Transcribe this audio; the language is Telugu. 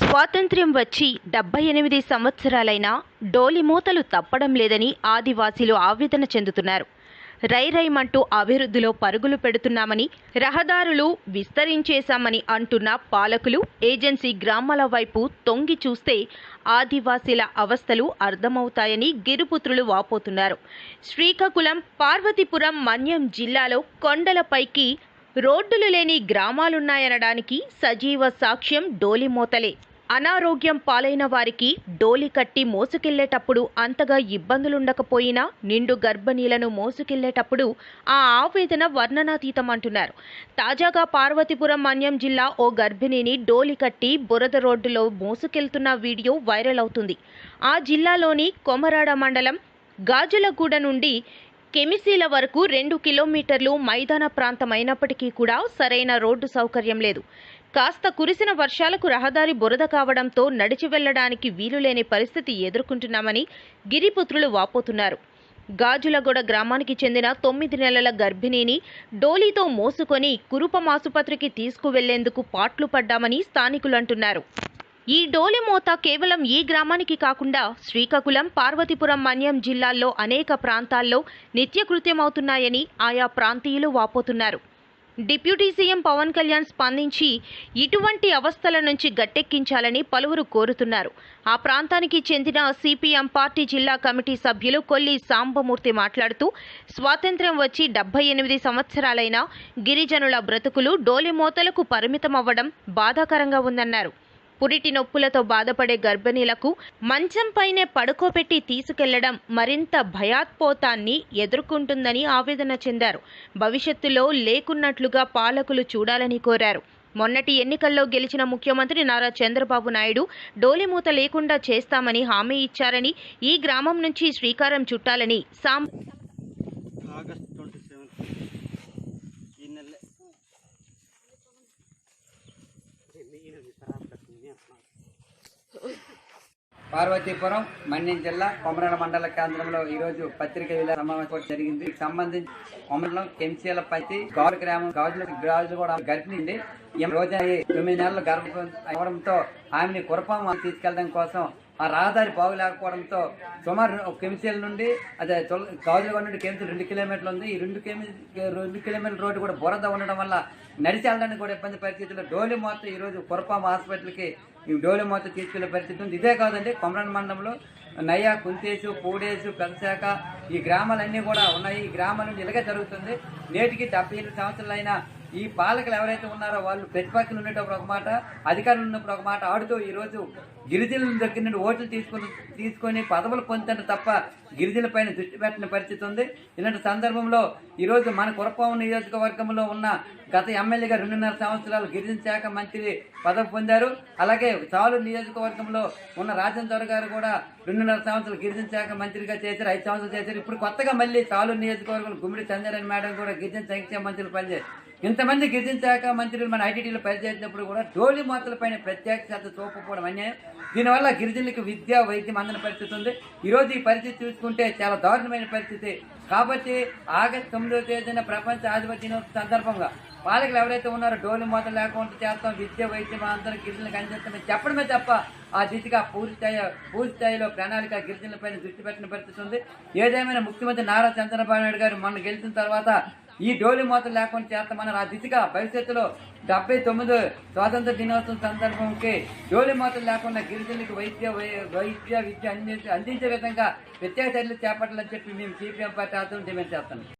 స్వాతంత్ర్యం వచ్చి డెబ్బై ఎనిమిది సంవత్సరాలైనా డోలిమూతలు తప్పడం లేదని ఆదివాసీలు ఆవేదన చెందుతున్నారు. రైరైమంటూ అభివృద్ధిలో పరుగులు పెడుతున్నామని రహదారులు విస్తరించేశామని అంటున్న పాలకులు ఏజెన్సీ గ్రామాల వైపు తొంగి చూస్తే ఆదివాసీల అవస్థలు అర్థమవుతాయని గిరిపుత్రులు వాపోతున్నారు. శ్రీకాకుళం పార్వతీపురం మన్యం జిల్లాలో కొండలపైకి రోడ్డులు లేని గ్రామాలున్నాయనడానికి సజీవ సాక్ష్యం డోలిమోతలే అనారోగ్యం పాలైన వారికి డోలి కట్టి మోసుకెళ్ళేటప్పుడు అంతగా ఇబ్బందులుండకపోయినా నిండు గర్భిణీలను మోసుకెళ్ళేటప్పుడు ఆ ఆవేదన వర్ణనాతీతమంటున్నారు. తాజాగా పార్వతీపురం మన్యం జిల్లా ఓ గర్భిణిని డోలి కట్టి బురద రోడ్డులో మోసుకెళ్తున్న వీడియో వైరల్ అవుతుంది. ఆ జిల్లాలోని కొమరాడ మండలం గాజులగూడ నుండి కెమిసీల వరకు రెండు కిలోమీటర్లు మైదాన ప్రాంతం అయినప్పటికీ కూడా సరైన రోడ్డు సౌకర్యం లేదు. కాస్త కురిసిన వర్షాలకు రహదారి బురద కావడంతో నడిచి వెళ్ళడానికి వీలులేని పరిస్థితి ఎదుర్కొంటున్నామని గిరిపుత్రులు వాపోతున్నారు. గాజులగూడ గ్రామానికి చెందిన తొమ్మిది నెలల గర్భిణిని డోలీతో మోసుకొని కురుపం ఆసుపత్రికి తీసుకువెళ్ళేందుకు పాట్లు పడ్డామని స్థానికులు అంటున్నారు. ఈ డోలి మోత కేవలం ఈ గ్రామానికి కాకుండా శ్రీకాకుళం పార్వతీపురం మన్యం జిల్లాల్లో అనేక ప్రాంతాల్లో నిత్యకృత్యమవుతున్నాయని ఆయా ప్రాంతీయులు వాపోతున్నారు. డిప్యూటీ సీఎం పవన్ కళ్యాణ్ స్పందించి ఇటువంటి అవస్థల నుంచి గట్టెక్కించాలని పలువురు కోరుతున్నారు. ఆ ప్రాంతానికి చెందిన సిపిఎం పార్టీ జిల్లా కమిటీ సభ్యులు కొల్లి సాంబమూర్తి మాట్లాడుతూ స్వాతంత్ర్యం వచ్చి డెబ్బై ఎనిమిది సంవత్సరాలైన గిరిజనుల బ్రతుకులు డోలిమోతలకు పరిమితమవ్వడం బాధాకరంగా ఉందన్నారు. పురిటి నొప్పులతో బాధపడే గర్భిణీలకు మంచంపైనే పడుకోబెట్టి తీసుకెళ్ళడం మరింత భయాత్పోతాన్ని ఎదుర్కొంటుందని ఆవేదన చెందారు. భవిష్యత్తులో లేకున్నట్లుగా పాలకులు చూడాలని కోరారు. మొన్నటి ఎన్నికల్లో గెలిచిన ముఖ్యమంత్రి నారా చంద్రబాబు నాయుడు డోలిమూత లేకుండా చేస్తామని హామీ ఇచ్చారని ఈ గ్రామం నుంచి శ్రీకారం చుట్టాలని సాం ఆగస్ట్ ట్వంటీ సెవెంత్ ఈ నెల పార్వతీపురం మన్యం జిల్లా కొమరాల మండల కేంద్రంలో ఈ రోజు పత్రిక విలేకరుల సమావేశం జరిగింది. సంబంధించి కొమరంలో కెంచీల పత్తి గౌర గ్రామం గాజుల గాజులు కూడా గర్భిణింది రోజు తొమ్మిది నెలలు గర్భం అవడంతో ఆమెని కురపం తీసుకెళ్ళడం కోసం ఆ రహదారి బాగులేకపోవడంతో సుమారు కెమిసీల నుండి అదే గాజులగొండ నుండి కెమిసీలు రెండు కిలోమీటర్లు ఉంది. ఈ రెండు రెండు కిలోమీటర్ల రోడ్డు కూడా బురద ఉండడం వల్ల నడిచి వెళ్ళడానికి కూడా ఇబ్బంది పరిస్థితుల్లో డోలి మోత ఈరోజు రోజు హాస్పిటల్కి ఈ డోలి మోత తీసుకెళ్ళే పరిస్థితి ఉంది. ఇదే కాదండి కొమరన్ మండలంలో నయ్య కుంతేసు పూడేసు పెదశాఖ ఈ గ్రామాలన్నీ కూడా ఉన్నాయి. ఈ గ్రామాల నుండి ఇలాగే జరుగుతుంది. నేటికి డెబ్బై ఎనిమిది సంవత్సరాలైనా ఈ పాలకులు ఎవరైతే ఉన్నారో వాళ్ళు ప్రతిపక్షలు ఉండేటప్పుడు ఒక మాట అధికారులు ఉన్నప్పుడు ఒక మాట ఆడుతూ ఈరోజు గిరిజనుల దగ్గర నుండి ఓట్లు తీసుకుని తీసుకొని పదవులు పొందుతుంటే తప్ప గిరిజనులపైన దృష్టి పెట్టిన పరిస్థితి ఉంది. ఇలాంటి సందర్భంలో ఈరోజు మన కురపాము నియోజకవర్గంలో ఉన్న గత ఎమ్మెల్యేగా రెండున్నర సంవత్సరాలు గిరిజన శాఖ మంత్రి పదవి పొందారు. అలాగే చాలు నియోజకవర్గంలో ఉన్న రాజేంద్ర గారు కూడా రెండున్నర సంవత్సరాలు గిరిజన శాఖ మంత్రిగా చేశారు ఐదు సంవత్సరాలు చేశారు. ఇప్పుడు కొత్తగా మళ్ళీ చాలు నియోజకవర్గంలో గుమ్మిడి చంద్రారాయణ మేడం కూడా గిరిజన సంక్షేమ మంత్రులు పనిచేశారు ఇంతమంది గిరిజన శాఖ మంత్రులు మన ఐటీడీలో పనిచేసినప్పుడు కూడా డోలి మాతల పైన ప్రత్యేక శ్రద్ధ చూపకపోవడం అన్యాయం. దీనివల్ల గిరిజనులకు విద్య వైద్యం అందని పరిస్థితి ఉంది. ఈరోజు ఈ పరిస్థితి చూసుకుంటే చాలా దారుణమైన పరిస్థితి. కాబట్టి ఆగస్టు తొమ్మిదో తేదీన ప్రపంచ ఆధిపత్య సందర్భంగా పాలకులు ఎవరైతే ఉన్నారో డోలి మూత లేకుండా చేస్తాం విద్య వైద్యం అందరూ గిరిజనులకు అందిస్తామని చెప్పడమే తప్ప ఆ దిశగా పూర్తి స్థాయి పూర్తి స్థాయిలో ప్రణాళిక గిరిజనులపైన దృష్టి పెట్టిన పరిస్థితి ఉంది. ఏదేమైనా ముఖ్యమంత్రి నారా చంద్రబాబు నాయుడు గారు మొన్న గెలిచిన తర్వాత ఈ డోలి మూత లేకుండా చేస్తామని ఆ దిశగా భవిష్యత్తులో డెబ్బై తొమ్మిది స్వాతంత్ర దినోత్సవం సందర్భంకి డోలి మూతలు లేకుండా గిరిజనులకు వైద్య వైద్య విద్య అందించే అందించే విధంగా ప్రత్యేక చర్యలు చేపట్టాలని చెప్పి మేము సిపిఎం పార్టీ ఆధ్వర్యం డిమాండ్ చేస్తాం